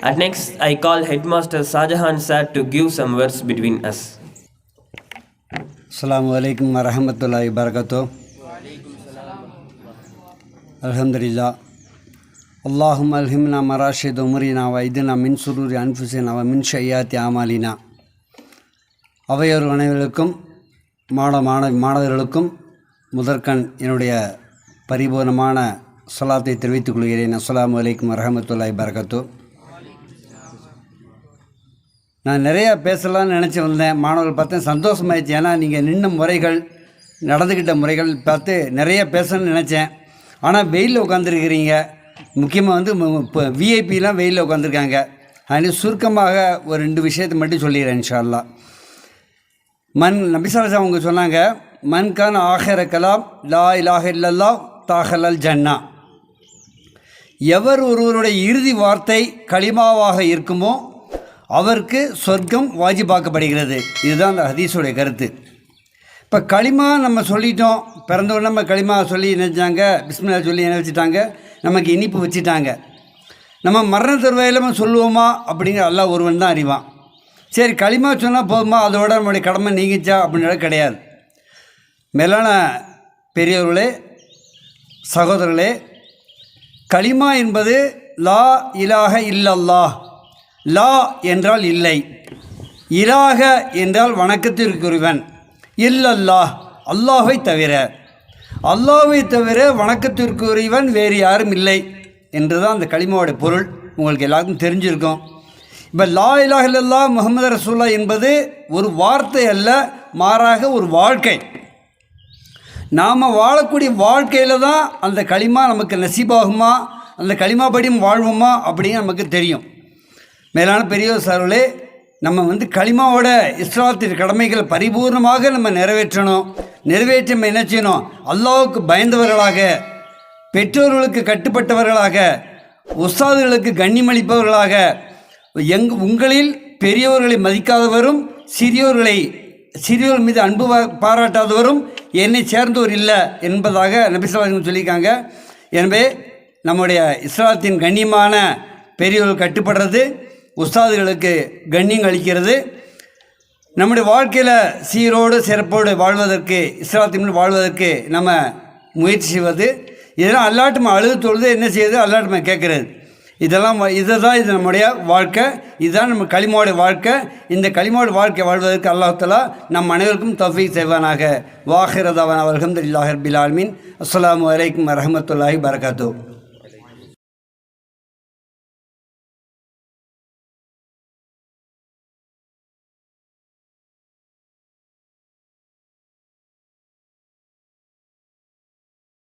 At next, I call Headmaster Sajahan sir to give some words between us. அஸ்ஸலாமு அலைக்கும் வரஹமத்துல்லாஹி வரகத்தோ அல்ஹம்துலில்லா அல்லாஹும் அல்ஹிம்னா மராஷித் உமரினா வைதுனா மின் சுரூரி அன்ஃபுசினா வ மின் ஷையாத்தி ஆமாலினா அவையோர் அனைவர்களுக்கும் மாணவ மாணவ மாணவர்களுக்கும் முதற்கண் என்னுடைய பரிபூர்ணமான சொலாத்தை தெரிவித்துக் கொள்கிறேன். அஸ்லாம் வலைக்கம் வரஹமத்துல்லாஹி வரகத்தோ நான் நிறையா பேசலாம்னு நினச்சி வந்தேன். மாணவர்கள் பார்த்தேன் சந்தோஷமாயிடுச்சு. ஏன்னா நீங்கள் நின்ன முறைகள் நடந்துக்கிட்ட முறைகள் பார்த்து நிறைய பேசணும்னு நினச்சேன். ஆனால் வெயிலில் உட்காந்துருக்கிறீங்க முக்கியமாக வந்து இப்போ விஐபிலாம் வெயிலில் உட்காந்துருக்காங்க அதனால் சுருக்கமாக ஒரு ரெண்டு விஷயத்தை மட்டும் சொல்லிடுறேன் இன்ஷால்லா மண் மன் நபிசாலசா அவங்க சொன்னாங்க மன்கான் ஆஹர கலாம் லா இலாஹ இல்லல்லா தாஹலல் ஜன்னா. எவர் ஒருவருடைய இறுதி வார்த்தை களிமாவாக இருக்குமோ அவருக்கு சொர்க்கம் வாஜிபாக்கப்படுகிறது. இதுதான் அந்த ஹதீஸுடைய கருத்து. இப்போ களிமா நம்ம சொல்லிட்டோம். பிறந்தவொடனே நம்ம களிமா சொல்லி நினச்சாங்க. பிஸ்மில்லா சொல்லி என்ன வச்சுட்டாங்க நமக்கு இனிப்பு வச்சுட்டாங்க. நம்ம மரண தருவாயில் நம்ம சொல்லுவோமா? அப்படிங்கிற அல்லாஹ் ஒருவன் தான் அறிவான். சரி களிமா சொன்னால் போதுமா? அதோட நம்மளுடைய கடமை நீங்கிச்சா? அப்படின்றது கிடையாது. மேலான பெரியவர்களே சகோதரர்களே களிமா என்பது லா இலாக இல்லல்லாஹ். லா என்றால் இல்லை. இராக என்றால் வணக்கத்திற்குரியவன். இல்லல்லா அல்லாஹை தவிர. அல்லாஹை தவிர வணக்கத்திற்குரியவன் வேறு யாரும் இல்லை என்று தான் அந்த களிமாவோட பொருள். உங்களுக்கு எல்லாருக்கும் தெரிஞ்சிருக்கும். இப்போ லா இலாஹ இல்லல்லா முகமது ரசூல்லா என்பது ஒரு வார்த்தை அல்ல மாறாக ஒரு வாழ்க்கை. நாம் வாழக்கூடிய வாழ்க்கையில் தான் அந்த களிமா நமக்கு நசீபாகுமா அந்த களிமா படி வாழ்வோமா அப்படின்னு நமக்கு தெரியும். மேலான பெரியோர் சார்களே நம்ம வந்து களிமாவோட இஸ்லாத்தின் கடமைகளை பரிபூர்ணமாக நம்ம நிறைவேற்றணும் நிறைவேற்றி நம்ம என்ன செய்யணும் அல்லாவுக்கு பயந்தவர்களாக பெற்றோர்களுக்கு கட்டுப்பட்டவர்களாக உஸ்தாதுகளுக்கு கண்ணியமளிப்பவர்களாக எங் உங்களில் பெரியவர்களை மதிக்காதவரும் சிறியோர்களை சிறியோர் மீது அன்பு பாராட்டாதவரும் என்னை சேர்ந்தோர் இல்லை என்பதாக நபிசவாசம் சொல்லியிருக்காங்க. எனவே நம்முடைய இஸ்லாத்தின் கண்ணியமான பெரியவர்கள் கட்டுப்படுறது உஸ்தாதுகளுக்கு கண்ணியம் அளிக்கிறது. நம்முடைய வாழ்க்கையில் சீரோடு சிறப்போடு வாழ்வதற்கு இஸ்லாத்தின் வாழ்வதற்கு நம்ம முயற்சி செய்வது. இதெல்லாம் அல்லாட்டுமா அழுது தொழுது என்ன செய்யுது? அல்லாட்டுமா கேட்குறது. இதெல்லாம் இதை இதுதான் இது நம்முடைய வாழ்க்கை. இதுதான் நம்ம களிமாவோட வாழ்க்கை. இந்த களிமாவோட வாழ்க்கை வாழ்வதற்கு அல்லாஹலா நம் அனைவருக்கும் தஃபி செய்வானாக. வாஹிரதாவான் அவர்கள் இல்லாஹர் பிலால்மின் அஸ்லாம் வலைக்கம் வரமத்துல்லாஹி பரகாத்தூ